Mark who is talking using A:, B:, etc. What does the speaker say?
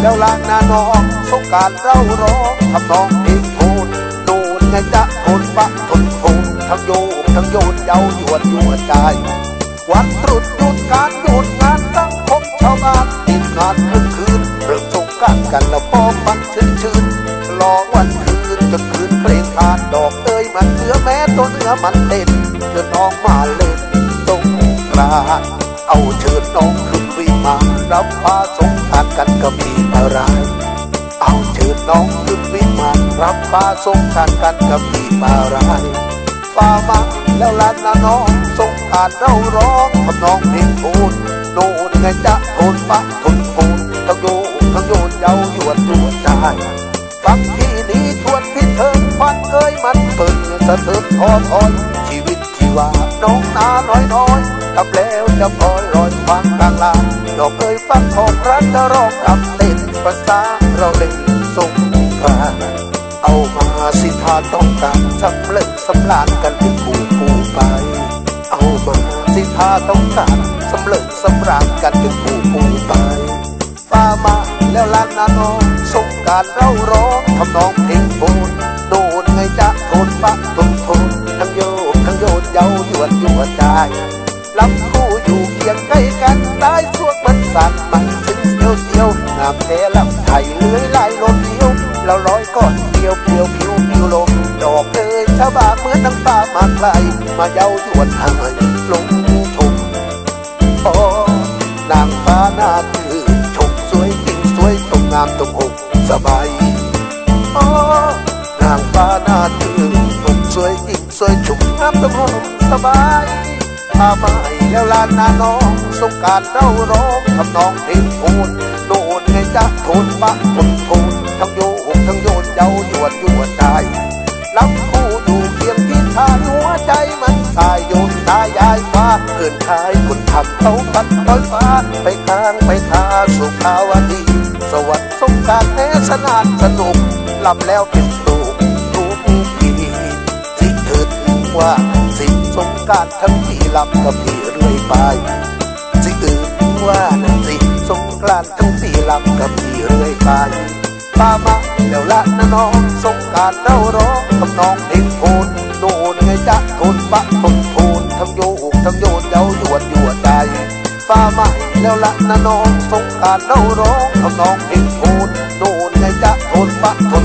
A: แล้วลางนาน้องสงการเราร้องทำนองเพลงโทนโน่นไงจะทนปะทนทนทั้งโยกทั้งโยนเย้ายวนหยวนใจวันตรุษหยุดการหยุดงานสังคมชาวบ้านติดงานคืนคืนเริ่มสงการกันแล้วพอมันชื่นชื่นรอวันคืนจนคืนเพลงทานดอกเอ้ยมันเนื้อแม้ตัวเนื้อมันเต้นเชิญน้องมาเล่นสงกรานเอาเชิญน้องขึ้น วิมานรับฟ้าสงกรานกันก็มีอะไรเอาเชิญน้องขึ้นวิมานรับฟ้าสงกรานกันก็มีอะไรฟ้ามาแล้วลานนาน้องสงกรารเราร้องทำนองเพลงโทนโน่นไงจะโทนปะทนโทนทั้งโยกทั้งโยนเย้ายวนตัวใจฟังที่นี้ทวนพิเทิงฟันเอ้ยมันเปิดสะเทือนทอทอยชีวิตชีวาน้องนาน้อยน้อย ทำแล้วจะพอยลอยฟังกลางลานดอกเอ้ยฟังของรักจะร้องรำเต้นภาษาเราเล่นสงกรานเอามาสิทาต้องการสำเร็จสำลานกันเป็นผู้ผู้ไป เอามาสิทาต้องการสำเร็จสำราญกันเป็นผู้ผู้ไปฟ้ามาแล้วลานนาน้องสงการเราร้องทำนองเพลงโทนโน่นไงจะโทนปะทน ใกล้กันได้สวงมันสั่นมันถึงเสียวเสียวงามแท้ลำไทยเลื้อยลายลมเดียวเราร้อยก้อนเดียวเพียวผิวผิวลมดอกเอ้ยชาวบ้านเหมือนน้ำตามาไกลมาเย้ายวนให้ลงชมโอ้นางฟ้าหน้าคือชมสวยจริงสวยตรงงามตรงอกสบายโอ้นางฟ้าหน้าคือชมสวยจริงสวยชุ่มงามตรงอกสบาย พามาให้แล้วลานนาน้องสงการเราร้องทำนองเพลงโทนโน่นไงจะโทนปะทนโทนทั้งโยกทั้งโยนเย้ายวนยวนได้ลำคู่อยู่เคียงที่ทานหัวใจมันสายโยนตายายฟ้าเกินชายคนทำเขาตัดลอยฟ้าไปข้างไปทาสุขาวดี สวัสดิ์สงการแม้สนานสนุกลำแล้วเป็นสุขทุกทีสิเถิดว่าสิสงการทั้งที ลำกับพี่เรื่อยไปสิอื่นว่านั่นสิสงกรานต์ทั้งปีลำกับพี่เรื่อยไปป้ามาแล้วละนะน้องสงกรารเราร้องทำนองเพลงโทนโน่นไงจะโทนปะทนโทนทั้งโยกทั้งโยนเย้ายวนยวดใจฟ้าใหม่แล้วละนะน้องสงกรารเราร้องทำนองเพลงโทนโน่นไงจะโทนปะทน